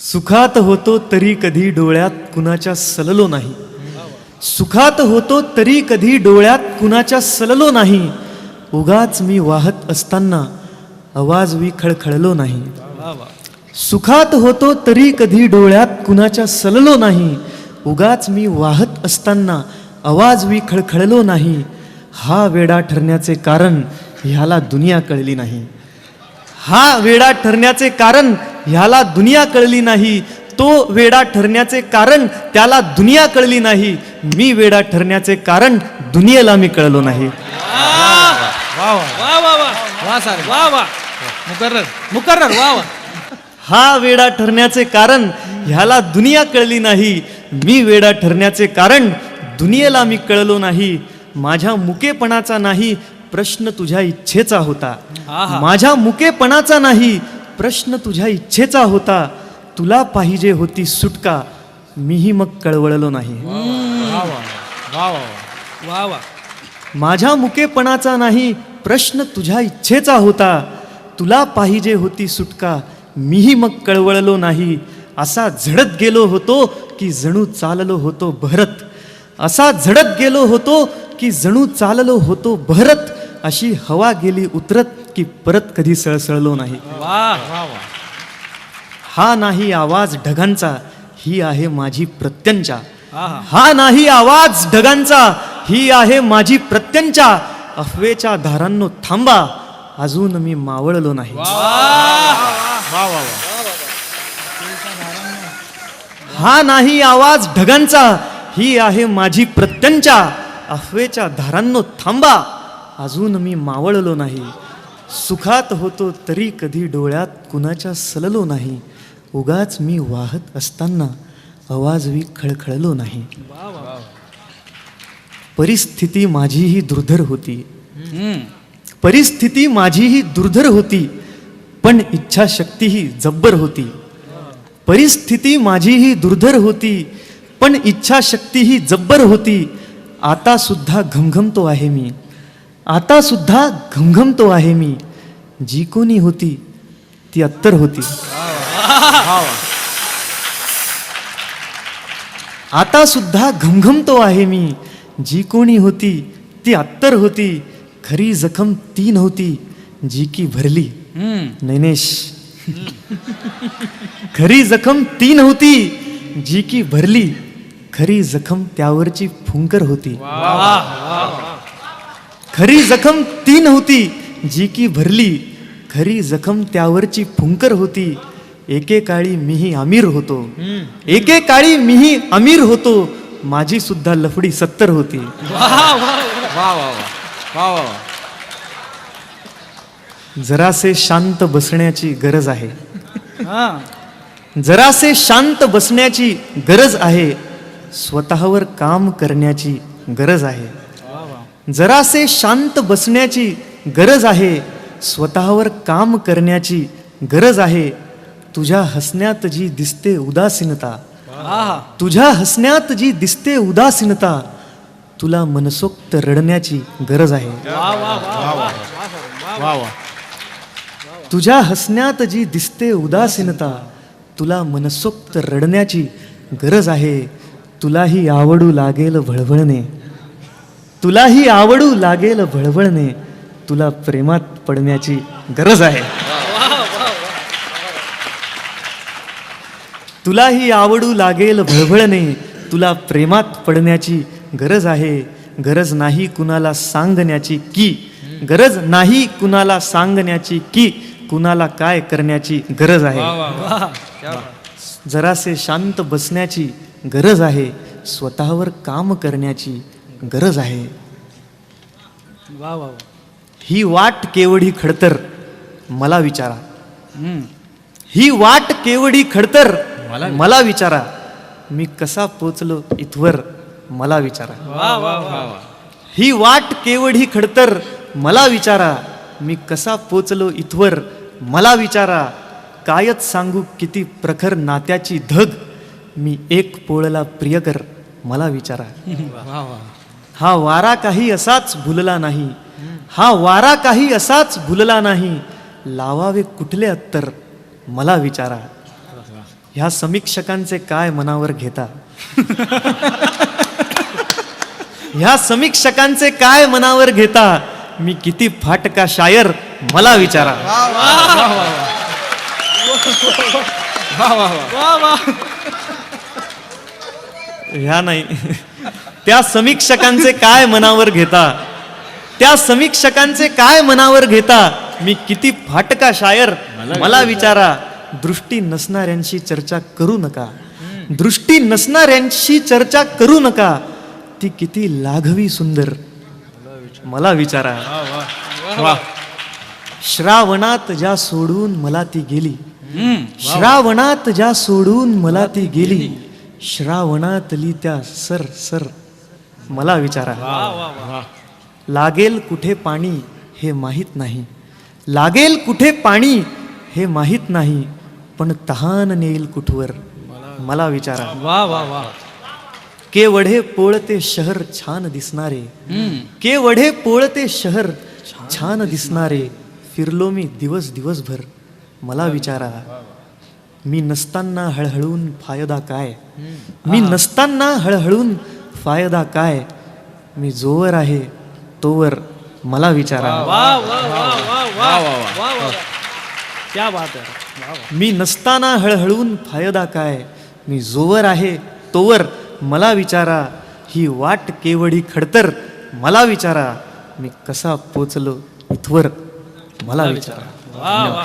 सुखात होतो तरी कधी डोळ्यात कुणाच्या सललो नाही. सुखात होतो तरी कधी डोळ्यात कुणाच्या सललो नाही. उगाच मी वाहत असताना आवाज मी खळखळलो नाही. सुखात होतो तरी कधी डोळ्यात कुणाच्या सललो नाही. उगाच मी वाहत असताना आवाज मी खळखळलो नाही. हा वेडा ठरण्याचे कारण ह्याला दुनिया कळली नाही. हा वेडा ठरण्याचे कारण ह्याला दुनिया कळली नाही. तो वेडा ठरण्याचे कारण त्याला दुनिया कळली नाही. मी वेडा ठरण्याचे कारण दुनियेला मी कळलो नाही. वा वा वा. वा वा वा सर. वा वा. मुकर्रर. मुकर्रर वा वा. हा वेडा ठरण्याचे कारण ह्याला दुनिया कळली नाही. मी वेडा ठरण्याचे कारण दुनियेला मी कळलो नाही. माझ्या मुकेपणाचा नाही प्रश्न तुझ्या इच्छेचा होता. माझ्या मुकेपणाचा नाही प्रश्न तुझ्या इच्छेचा होता तुला पाहिजे होती सुटका. मीही मग कळवळलो नाही. वा वा वा वा वा वा माझ्या मुकेपणाचा नाही प्रश्न तुझ्या इच्छेचा होता. तुला पाहिजे होती सुटका मीही मग कळवळलो नाही. असा झडत गेलो होतो की जणू चाललो होतो बहरत असा झडत गेलो होतो की जणू चाललो होतो बहरत अशी हवा गेली उतरत की परत कधी सळसळलो नाही. हा नाही आवाज ढगांचा ही आहे माझी प्रत्यंचा. हा नाही आवाज ढगांचा ही आहे माझी प्रत्यंचा. अफवेच्या धारांनो थांबा अजून मी मावळलो नाही. हा नाही आवाज ढगांचा ही आहे माझी प्रत्यंचा. अफवेच्या धारांनो थांबा अजून मी मावळलो नाही. सुखात होतो तरी कधी डोळ्यात कुणाच्या सललो नाही. उगाच मी वाहत असताना आवाज मी खळखळलो नाही. परिस्थिती माझीही दुर्धर होती. परिस्थिती माझीही दुर्धर होती पण इच्छाशक्तीही जब्बर होती. परिस्थिती माझीही दुर्धर होती पण इच्छाशक्तीही जब्बर होती. आता सुद्धा घमघमतो आहे मी. आता सुद्धा घमघमतो आहे मी. जी कोणी होती ती अत्तर होती. आता सुद्धा घमघमतो आहे मी. जी कोणी होती ती अत्तर होती. खरी जखम ती नव्हती जी की भरली. नैनेश. खरी जखम ती नव्हती जी की भरली. खरी जखम त्यावरची फुंकर होती. खरी जखम ती नव्हती जी की भरली. खरी जखम त्यावरची फुंकर होती. एकेकाळी मीही अमीर होतो. एकेकाळी मीही अमीर होतो. माझी सुद्धा लफडी सत्तर होती. वा वा वा वा वा वा वा जरासे शांत बसण्याची गरज आहे. हा. जरासे शांत बसण्याची गरज आहे. स्वतःवर काम करण्याची गरज आहे. जरासे शांत बसण्याची गरज आहे स्वतःवर काम करण्याची गरज आहे. तुझ्या हसण्यात जी दिसते उदासीनता तुझ्या हसण्यात जी दिसते उदासीनता तुला मनसोक्त रडण्याची गरज आहे. तुझ्या हसण्यात जी दिसते उदासीनता तुला मनसोक्त रडण्याची गरज आहे. तुलाही आवडू लागेल भळभळणे तुलाही आवडू लागेल भळभळणे तुला प्रेमात पडण्याची गरज आहे. तुलाही आवडू लागेल भळभळणे तुला प्रेमात पडण्याची गरज आहे. गरज नाही कुणाला सांगण्याची की. गरज नाही कुणाला सांगण्याची की. कुणाला काय करण्याची गरज आहे. जरासे शांत बसण्याची गरज आहे. स्वतःवर काम करण्याची गरज आहे. वा वा ही वाट केवढी खडतर मला विचारा. ही वाट केवढी खडतर मला विचारा. मी कसा पोचलो इथवर मला विचारा. वा वा वा वा. ही वाट केवढी खडतर मला विचारा. मी कसा पोचलो इथवर मला विचारा. कायच सांगू किती प्रखर नात्याची धग. मी एक पोळला प्रियकर मला विचारा. वा वा. हा वारा काही असाच भुलला नाही. हा वारा काही असाच भुलला नाही. लावावे कुठले अत्तर? मला विचारा. ह्या समीक्षकांचे काय मनावर घेता? ह्या समीक्षकांचे काय मनावर घेता? मी किती फाटका शायर मला विचारा. वा वा वा ह्या नाही. त्या समीक्षकांचे काय मनावर घेता? त्या समीक्षकांचे काय मनावर घेता? मी किती फाटका शायर? मला विचारा दृष्टी नसणाऱ्यांशी चर्चा करू नका. दृष्टी नसणाऱ्यांशी चर्चा करू नका. ती किती लाघवी सुंदर. मला विचारा. श्रावणात ज्या सोडून मला ती गेली. श्रावणात ज्या सोडून मला ती गेली. श्रावणातली त्या सर सर मला विचारा. लागेल कुठे पाणी हे माहीत नाही. लागेल कुठे पाणी हे माहीत नाही. पण तहान नेईल कुठवर? मला विचारा. वा वा वा. केवढे पोळते शहर छान दिसणारे. केवढे पोळते शहर छान दिसणारे. फिरलो मी दिवस दिवसभर. मला विचारा. मी नसताना हळहळून फायदा काय? मी नसताना हळहळून फायदा काय? मी जोवर आहे तोवर मला विचारा वा वा वा वा वा वा. वा क्या बात मी नसताना हळहळून फायदा काय? मी जोवर आहे तोवर मला विचारा. ही वाट केवढी खडतर मला विचारा. मी कसा पोचलो इथवर मला विचारा.